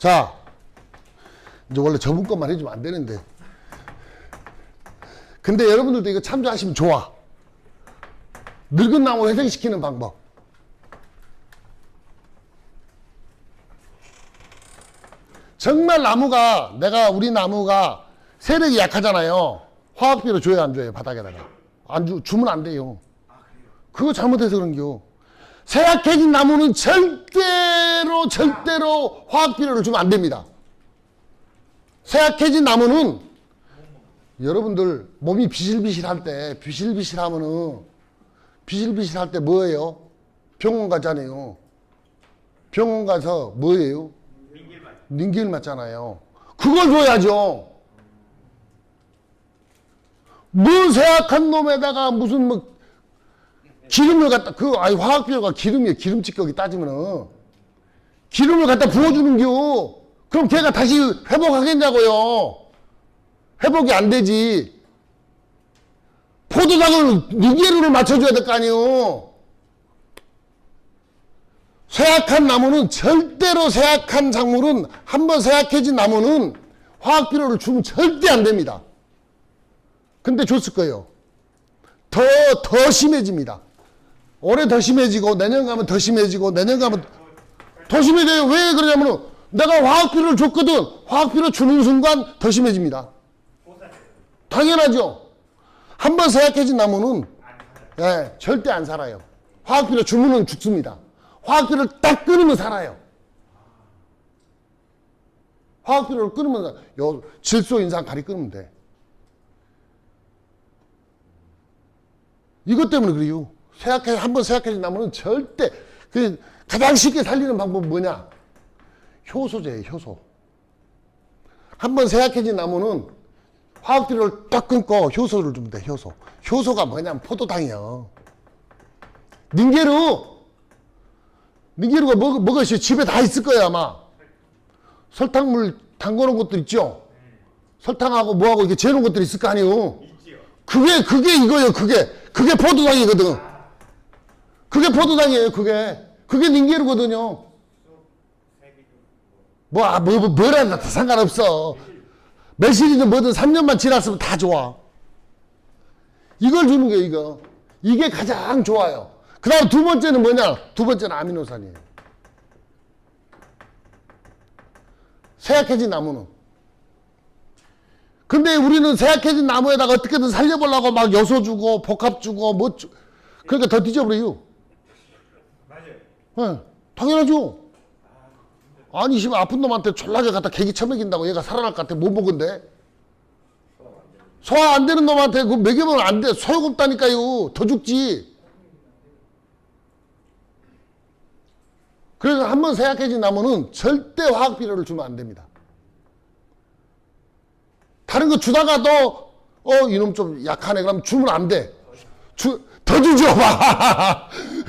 자, 이제 원래 저분 것만 해주면 안 되는데. 근데 여러분들도 이거 참조하시면 좋아. 늙은 나무 회생시키는 방법. 정말 나무가, 내가 우리 나무가 세력이 약하잖아요. 화학비료 줘야 안 줘요, 바닥에다가. 안 주, 주면 안 돼요. 그거 잘못해서 그런겨. 세약해진 나무는 절대로 절대로 화학 비료를 주면 안 됩니다. 세약해진 나무는 여러분들 몸이 비실비실할 때 비실비실하면은 비실비실할 때 뭐예요? 병원 가잖아요. 병원 가서 뭐예요? 닌길 맞잖아요. 그걸 줘야죠. 뭐 세약한 놈에다가 무슨 뭐 기름을 갖다 그 아니 화학비료가 기름이에요. 기름집 거기 따지면은. 기름을 갖다 부어주는 겨. 그럼 걔가 다시 회복하겠냐고요. 회복이 안 되지. 포도당을 니게르를 맞춰줘야 될 거 아니에요 쇠약한 나무는 절대로 쇠약한 작물은 한번 쇠약해진 나무는 화학비료를 주면 절대 안 됩니다. 근데 줬을 거예요. 더, 더 심해집니다. 올해 더 심해지고, 내년 가면 더 심해지고, 내년 가면 더 심해져요. 왜 그러냐면은, 내가 화학비료를 줬거든. 화학비료 주는 순간 더 심해집니다. 당연하죠. 한번 세약해진 나무는, 예, 절대 안 살아요. 화학비료 주면은 죽습니다. 화학비료를 딱 끊으면 살아요. 화학비료를 끊으면, 요, 질소 인상 가리 끊으면 돼. 이것 때문에 그래요. 생각해 한번 생각해진 나무는 절대 그 가장 쉽게 살리는 방법은 뭐냐? 효소제예요, 효소. 한번 생각해진 나무는 화학비료를 딱 끊고 효소를 주면 돼, 효소. 효소가 뭐냐면 포도당이요. 닌게루. 닌게루가 먹, 먹으시 집에 다 있을 거야, 아마. 설탕물 담궈놓은 것들 있죠? 설탕하고 뭐하고 이게 재놓은 것들 있을 거 아니에요? 그게, 그게 이거예요, 그게. 그게 포도당이거든. 그게 포도당이에요, 그게. 그게 닌게르거든요. 뭐, 아, 뭐, 뭐, 뭐라 다 상관없어. 매실이든 뭐든 3년만 지났으면 다 좋아. 이걸 주는 거예요, 이거. 이게 가장 좋아요. 그 다음 두 번째는 뭐냐? 두 번째는 아미노산이에요. 세약해진 나무는. 근데 우리는 세약해진 나무에다가 어떻게든 살려보려고 막 요소 주고 복합 주고 뭐 주, 그러니까 더 뒤져버려요. 예, 당연하죠. 아니, 씨 아픈 놈한테 졸라게 갖다 계기 처먹인다고 얘가 살아날 것 같아. 못 먹은데. 소화 안 되는 놈한테 그 먹이면 안 돼. 소용없다니까요. 더 죽지. 그래서 한번 세약해진 나무는 절대 화학 비료를 주면 안 됩니다. 다른 거 주다가도 어 이놈 좀 약하네 그럼 주면 안 돼. 주, 더 주죠.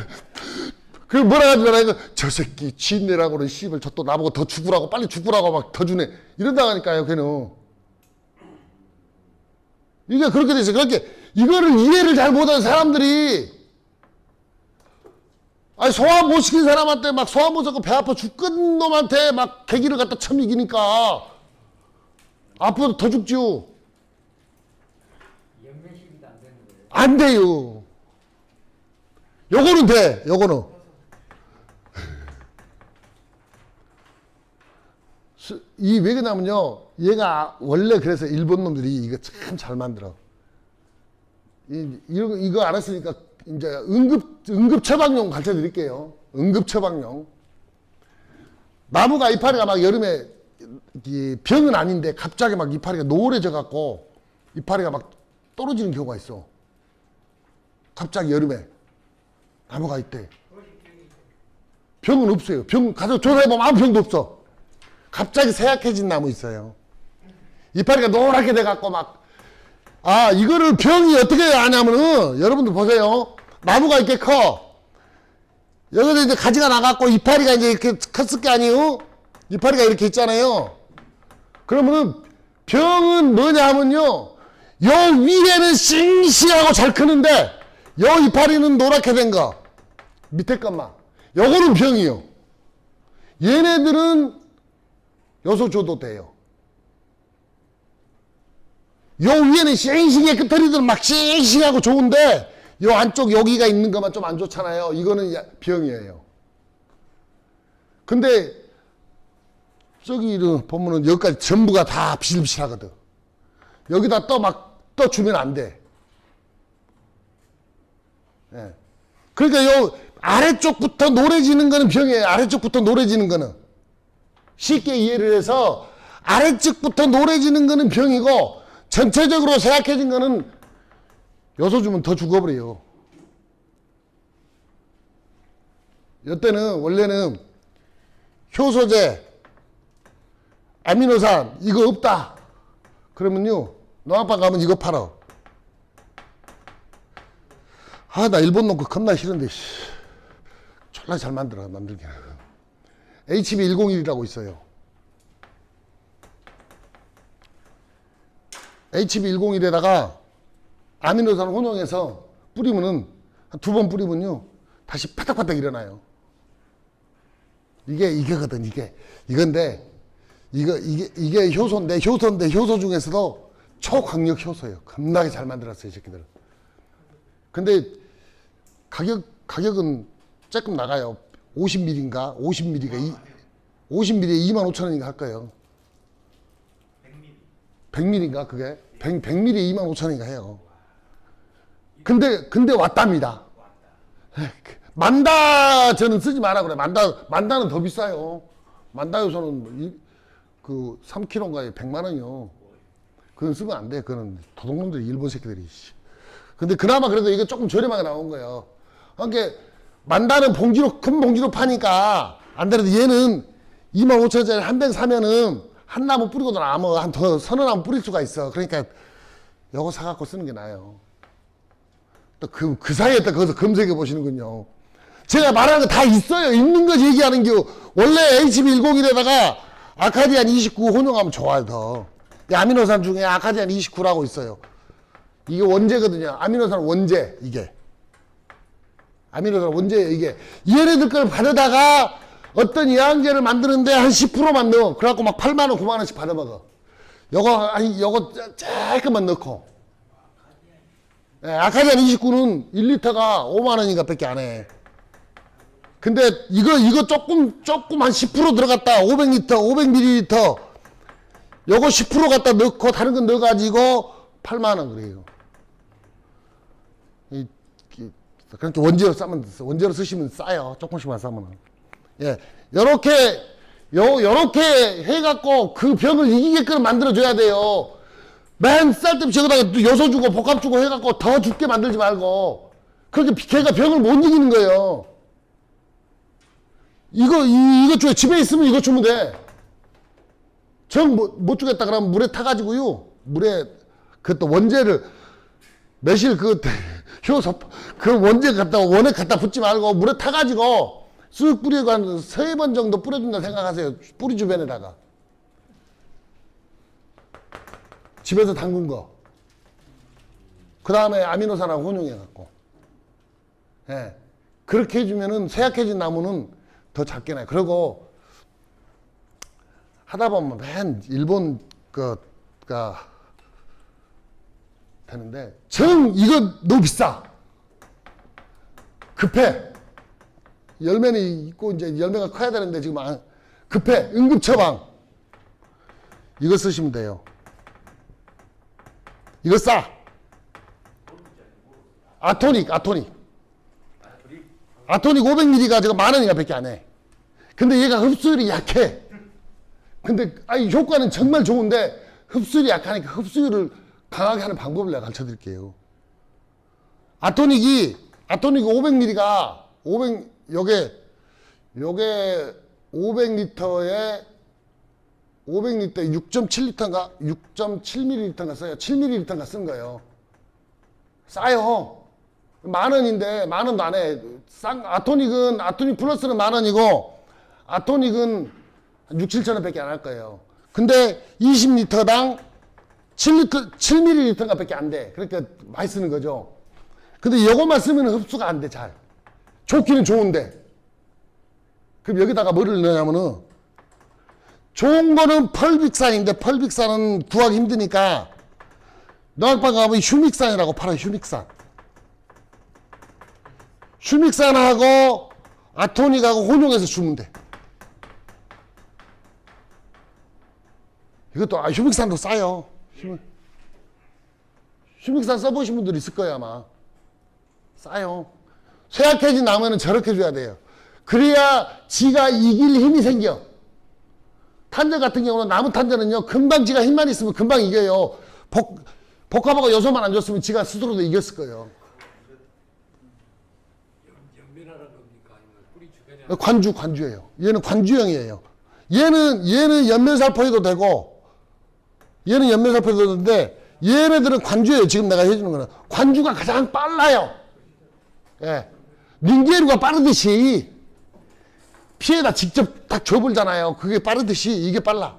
그 뭐라 하잖아 이거 저 새끼 지인네라고는 씨발. 저 또 나보고 더 죽으라고 빨리 죽으라고 막 더 주네. 이런다 하니까요 걔는. 이게 그렇게 돼서 그렇게 이거를 이해를 잘 못하는 사람들이 아니 소화 못 시킨 사람한테 막 소화 못 시고 배 아파 죽겠는 놈한테 막 계기를 갖다 참 이기니까. 앞으로 더 죽지요. 연면식이도 안 되는 거예요. 안 돼요. 요거는 돼 요거는 이 왜 그러냐면요 얘가 원래 그래서 일본 놈들이 이거 참 잘 만들어. 이, 이거, 이거 알았으니까 이제 응급 응급 처방용 가르쳐 드릴게요. 응급 처방용. 나무가 이파리가 막 여름에 이 병은 아닌데 갑자기 막 이파리가 노래져 갖고 이파리가 막 떨어지는 경우가 있어. 갑자기 여름에 나무가 있대 병은 없어요. 병 가서 조사해 보면 아무 병도 없어 갑자기 세약해진 나무 있어요. 이파리가 노랗게 돼갖고 막, 아, 이거를 병이 어떻게 아냐면은, 여러분들 보세요. 나무가 이렇게 커. 여기서 이제 가지가 나갖고 이파리가 이제 이렇게 컸을 게 아니에요? 이파리가 이렇게 있잖아요. 그러면은, 병은 뭐냐 하면요. 요 위에는 싱싱하고 잘 크는데, 요 이파리는 노랗게 된 거. 밑에 것만. 요거는 병이요. 얘네들은 요소 줘도 돼요. 요 위에는 싱싱해 끝터리들 막 싱싱하고 좋은데 요 안쪽 여기가 있는 것만 좀 안 좋잖아요. 이거는 야- 병이에요. 근데 저기 를 보면은 여기까지 전부가 다 비실비실하거든. 여기다 떠 막 떠 주면 안 돼. 예. 그러니까 요 아래쪽부터 노래지는 거는 병이에요. 아래쪽부터 노래지는 거는 쉽게 이해를 해서 아래쪽부터 노래지는 거는 병이고 전체적으로 세약해진 거는 요소 주면 더 죽어버려요. 이때는 원래는 효소제, 아미노산 이거 없다. 그러면요 농학방 가면 이거 팔아. 아 나 일본 놈거 겁나 싫은데 씨. 졸라 잘 만들어 만들기는. HB101이라고 있어요. HB101에다가 아미노산 혼용해서 뿌리면은 두 번 뿌리면요 다시 파닥파닥 일어나요. 이게 이거거든 이게 이건데 이거 이게 이게 효소인데 효소인데 효소 중에서도 초강력 효소예요. 겁나게 잘 만들었어요 이 새끼들. 근데 가격 가격은 조금 나가요. 50ml인가 50ml가 이 50ml에 2만 5천 원인가 할 거예요. 100ml인가 그게 100, 100ml에 2만 5천 원인가 해요. 근데 근데 왔답니다. 만다 저는 쓰지 마라 그래. 만다 만다는 더 비싸요. 만다 요소는 뭐 이- 그 3kg인가에 100만 원이요. 그건 쓰면 안 돼. 그거는 도둑놈들이 일본 새끼들이. 씨. 근데 그나마 그래도 이게 조금 저렴하게 나온 거예요. 그러니까 만다는 봉지로 큰 봉지로 파니까 안 되는데 얘는 2만 5천 원짜리 한 병 사면은 한 나무 뿌리고도 남어 한더 서너 나무 뿌릴 수가 있어. 그러니까 요거 사갖고 쓰는 게 나아요. 또 그, 그 사이에 또 거기서 검색해 보시는군요. 제가 말하는 거 다 있어요. 있는 거 얘기하는 게 원래 HB101에다가 아카디안 29 혼용하면 좋아요, 더. 이 아미노산 중에 아카디안 29라고 있어요. 이게 원재거든요. 아미노산 원재, 이게. 아미노산 원재예요, 이게. 얘네들 걸 받아다가 어떤 영양제를 만드는데 한 10%만 넣어. 그래갖고 막 8만원, 9만원씩 받아먹어. 요거, 아니, 요거 짤끔만 넣고. 예, 아카디안 29는 1리터가 5만 원인가 밖에 안 해. 근데 이거 이거 조금 조금 한 10% 들어갔다 500리터 500ml 요거 10% 갖다 넣고 다른 거 넣어가지고 8만 원 그래요. 이, 이, 그러니까 원재로 싸면 원재로 쓰시면 싸요. 조금씩만 싸면. 예, 요렇게 요 요렇게 해갖고 그 병을 이기게끔 만들어줘야 돼요. 맨 쌀때부터 저거다가 또 요소 주고 복합 주고 해갖고 더 죽게 만들지 말고 그렇게 걔가 병을 못 이기는 거예요. 이거 이, 이거 줘 집에 있으면 이거 주면 돼. 정못 못 주겠다 그러면 물에 타가지고요. 물에 그또 원재를 매실 그 효소 그 원재 갖다 원액 갖다 붓지 말고 물에 타가지고 쓱 뿌리고 한 세 번 정도 뿌려준다 생각하세요. 뿌리 주변에다가. 집에서 담근 거. 그 다음에 아미노산하고 혼용해 갖고. 예. 그렇게 해주면은 쇠약해진 나무는 더 작게 나요. 그리고 하다 보면 맨 일본 거가 되는데 정 이거 너무 비싸. 급해. 열매는 있고 이제 열매가 커야 되는데 지금 안- 급해. 응급 처방. 이거 쓰시면 돼요. 이거 싸. 아토닉, 아토닉. 아토닉 500ml가 지금 만 원인가 밖에 안 해. 근데 얘가 흡수율이 약해. 근데, 아니, 효과는 정말 좋은데, 흡수율이 약하니까 흡수율을 강하게 하는 방법을 내가 가르쳐 드릴게요. 아토닉이, 아토닉 500ml가, 500, 요게, 요게 500리터에 500리터 6.7리터인가 6.7ml인가 써요. 7ml인가 쓴 거예요. 싸요. 만 원인데 만 원도 안 해. 싼 아토닉은 아토닉 플러스는 만 원이고 아토닉은 6, 7천 원밖에 안 할 거예요. 근데 20리터당 7리터 7ml인가 밖에 안 돼. 그러니까 많이 쓰는 거죠. 근데 이것만 쓰면 흡수가 안 돼, 잘. 좋기는 좋은데. 그럼 여기다가 뭐를 넣냐면은 좋은 거는 펄빅산인데 펄빅산은 구하기 힘드니까 농약방 가면 휴믹산이라고 팔아요 휴믹산 휴믹산하고 아토닉하고 혼용해서 주면 돼 이것도 아 휴믹산도 싸요 휴믹, 휴믹산 써보신 분들 있을 거예요 아마. 싸요. 쇠약해진 나무는 저렇게 줘야 돼요. 그래야 지가 이길 힘이 생겨. 탄저 같은 경우는 나무 탄저는요 금방 지가 힘만 있으면 금방 이겨요. 복, 복합하고 요소만 안 줬으면 지가 스스로도 이겼을 거예요. 관주 관주예요. 얘는 관주형이에요. 얘는 얘는 연면살포해도 되고 얘는 연면살포해도 되는데 얘네들은 관주예요. 지금 내가 해주는 거는. 관주가 가장 빨라요. 예. 링게루가 빠르듯이 피에다 직접 딱 줘버리잖아요. 그게 빠르듯이 이게 빨라.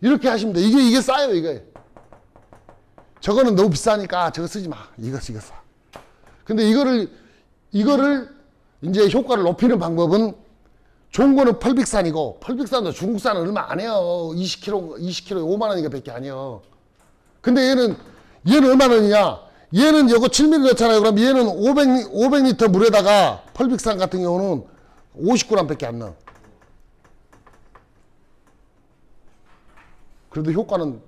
이렇게 하시면 돼. 이게 이게 싸요 이게. 저거는 너무 비싸니까 저거 쓰지 마. 이거 이거 싸. 근데 이거를 이거를 이제 효과를 높이는 방법은 좋은 거는 펄빅산이고 펄빅산도 중국산은 얼마 안 해요. 20kg 20kg에 5만 원인가 밖에 안 해요. 근데 얘는 얘는 얼마 원이냐? 얘는 요거 7mm 넣잖아요. 그럼 얘는 500 500리터 물에다가 펄빅산 같은 경우는 50g 밖에 안 넣어. 그래도 효과는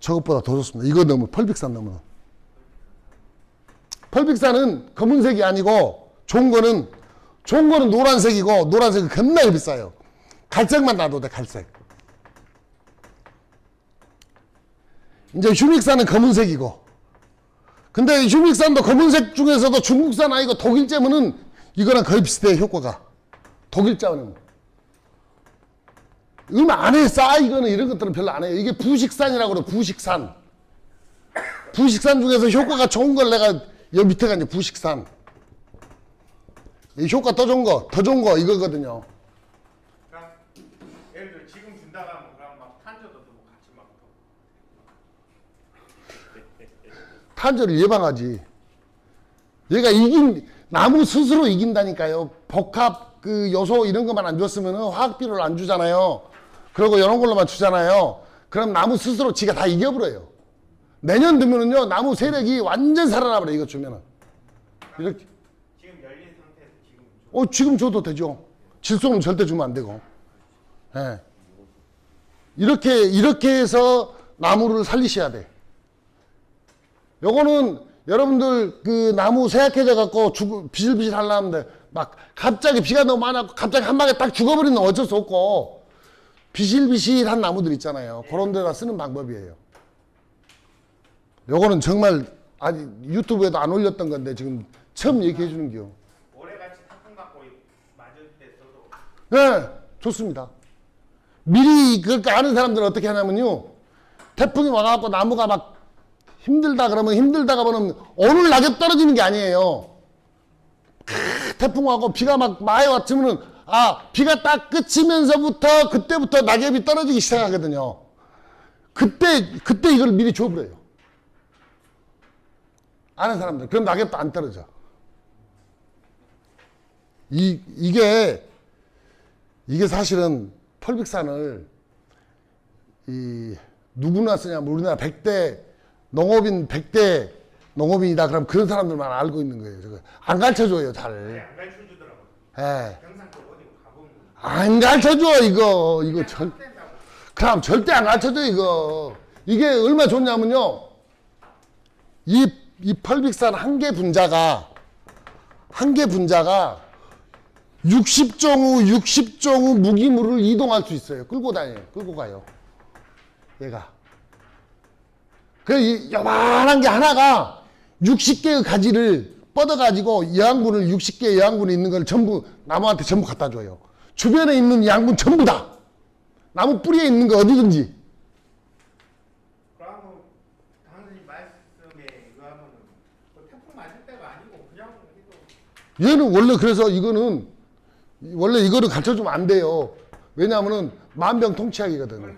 저것보다 더 좋습니다. 이거 넣으면 펄빅산 넣으면. 펄빅산은 검은색이 아니고 좋은 거는 좋은 거는 노란색이고 노란색은 겁나게 비싸요. 갈색만 놔도 돼 갈색. 이제 휴믹산은 검은색이고 근데 휴믹산도 검은색 중에서도 중국산 아니고 독일제면은 이거랑 거의 비슷해요 효과가 독일자는 얼마 안 해, 싸, 이거는 이런 것들은 별로 안 해요. 이게 부식산이라고 그래, 부식산. 부식산 중에서 효과가 좋은 걸 내가 여기 밑에가 이제 부식산. 이 효과 더 좋은 거, 더 좋은 거 이거거든요. 그러니까 예를 들어 지금 준다가 뭐 그럼 막 탄저도 뭐 같이 막 탄저를 예방하지. 얘가 이긴, 나무 스스로 이긴다니까요. 복합 그 요소 이런 것만 안 줬으면 화학 비료를 안 주잖아요. 그리고 이런 걸로만 주잖아요. 그럼 나무 스스로 지가 다 이겨버려요. 내년 되면은요, 나무 세력이 완전 살아나버려, 이거 주면은. 이렇게. 지금 열린 상태에서 지금 좀 어, 지금 줘도 되죠. 질소는 절대 주면 안 되고. 예. 이렇게, 이렇게 해서 나무를 살리셔야 돼. 요거는 여러분들 그 나무 세약해져 갖고 죽, 비실비실 하려는데 막 갑자기 비가 너무 많아갖고 갑자기 한 방에 딱 죽어버리는 건 어쩔 수 없고 비실비실한 나무들 있잖아요. 그런 데다 쓰는 방법이에요. 요거는 정말 아직 유튜브에도 안 올렸던 건데 지금 처음 얘기해 주는 게요. 네, 좋습니다. 미리 그렇게 아는 사람들은 어떻게 하냐면요. 태풍이 와갖고 나무가 막 힘들다 그러면 힘들다가 보면 오늘 낙엽 떨어지는 게 아니에요. 크, 태풍 와고 비가 막 많이 왔으면은 아 비가 딱 그치면서부터 그때부터 낙엽이 떨어지기 시작하거든요. 그때 그때 이걸 미리 줘버려요. 아는 사람들 그럼 낙엽도 안 떨어져. 이 이게 이게 사실은 펄빅산을 이 누구나 쓰냐면 우리나라 100대 농업인 100대 농업인이다 그럼 그런 사람들만 알고 있는 거예요. 저거 안 가르쳐 줘요 잘. 안 가르쳐 주더라고. 예. 안 가르쳐 줘 이거 이거 절 그럼 절대 안 가르쳐 줘 이거 이게 얼마 좋냐면요 이, 이 펄빅산 한 개 분자가 한 개 분자가 60종우 60종우 무기물을 이동할 수 있어요 끌고 다녀요 끌고 가요 얘가 그이 요만한 게 하나가 60개의 가지를 뻗어가지고 여왕분을 60개의 여왕분이 있는 걸 전부 나무한테 전부 갖다 줘요. 주변에 있는 양분 전부 다. 나무 뿌리에 있는 거 어디든지. 그냥 해도 얘는 원래 그래서 이거는 원래 이거를 가르쳐 주면 안 돼요. 왜냐하면은 만병통치약이거든.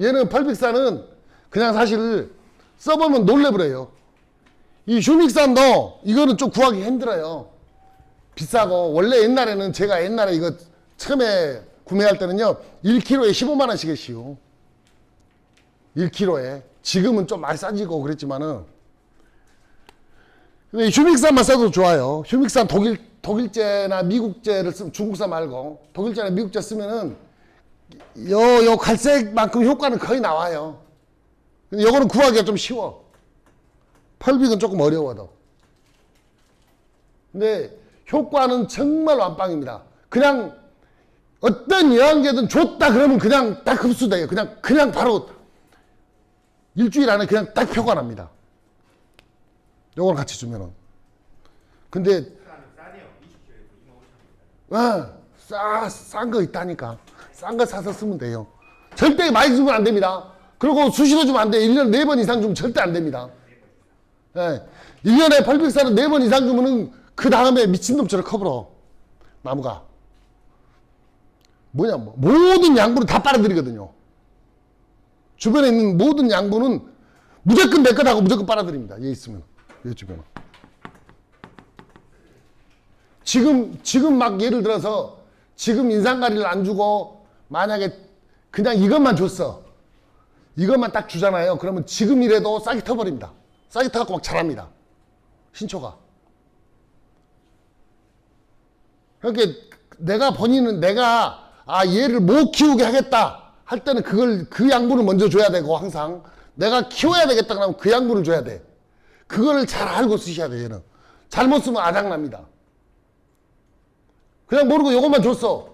얘는 펄빅산은 그냥 사실 써보면 놀래버려요. 이 휴믹산도 이거는 좀 구하기 힘들어요. 비싸고 원래 옛날에는 제가 옛날에 이거 처음에 구매할 때는요 1kg에 15만 원씩 했시요 1kg에 지금은 좀 많이 싸지고 그랬지만은 근데 휴믹산만 써도 좋아요 휴믹산 독일 독일제나 미국제를 쓰면 중국산 말고 독일제나 미국제 쓰면은 요 요 갈색만큼 효과는 거의 나와요 근데 요거는 구하기가 좀 쉬워 펄빅은 조금 어려워도 근데 효과는 정말 완빵입니다. 그냥 어떤 영양제든 줬다 그러면 그냥 딱 흡수돼요. 그냥 그냥 바로 일주일 안에 그냥 딱 표가 납니다. 요걸 같이 주면은. 근데. 20kg에 2만 5천 원. 아, 싸싼 거 있다니까. 싼 거 사서 쓰면 돼요. 절대 많이 주면 안 됩니다. 그리고 수시로 주면 안 돼. 1년 4번 이상 주면 절대 안 됩니다. 예. 1년에 펄빅사를 4번 이상 주면은 그 다음에 미친놈처럼 커버려. 나무가. 뭐냐, 뭐. 모든 양분을 다 빨아들이거든요. 주변에 있는 모든 양분은 무조건 내 거라고 무조건 빨아들입니다. 얘 있으면. 얘 주변은. 지금, 지금 막 예를 들어서 지금 인상가리를 안 주고 만약에 그냥 이것만 줬어. 이것만 딱 주잖아요. 그러면 지금이라도 싹이 터버립니다. 싹이 터갖고 막 자랍니다. 신초가. 그러니까 내가 본인은 내가 아 얘를 못 키우게 하겠다 할 때는 그걸 그 양분을 먼저 줘야 되고 항상 내가 키워야 되겠다 그러면 그 양분을 줘야 돼. 그거를 잘 알고 쓰셔야 돼 얘는. 잘못 쓰면 아작납니다. 그냥 모르고 요것만 줬어.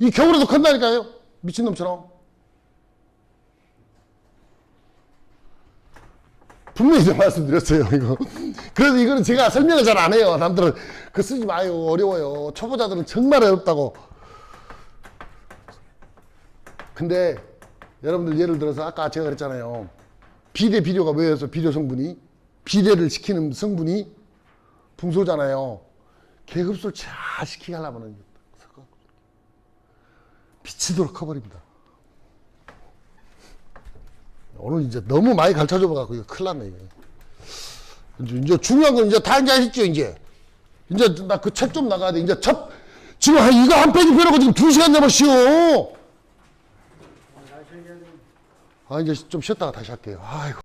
이 겨울에도 큰다니까요. 미친놈처럼. 분명히 제가 말씀드렸어요, 이거. 그래서 이거는 제가 설명을 잘 안 해요. 남들은 그 쓰지 마요. 어려워요. 초보자들은 정말 어렵다고. 근데 여러분들 예를 들어서 아까 제가 그랬잖아요. 비대 비료가 왜여서 비료 성분이 비대를 시키는 성분이 붕소잖아요. 개흡수를 잘 시키게 하려면은 미치도록 커버립니다. 오늘 이제 너무 많이 가르쳐 줘갖고 이거 큰일 났네, 이거. 이제, 이제 중요한 건 이제 다 이제 했죠, 이제. 이제 나 그 책 좀 나가야 돼. 이제 첫, 지금 한 이거 한 페이지 펴놓고 지금 두 시간 남았시오. 아, 이제 좀 쉬었다가 다시 할게요. 아이고.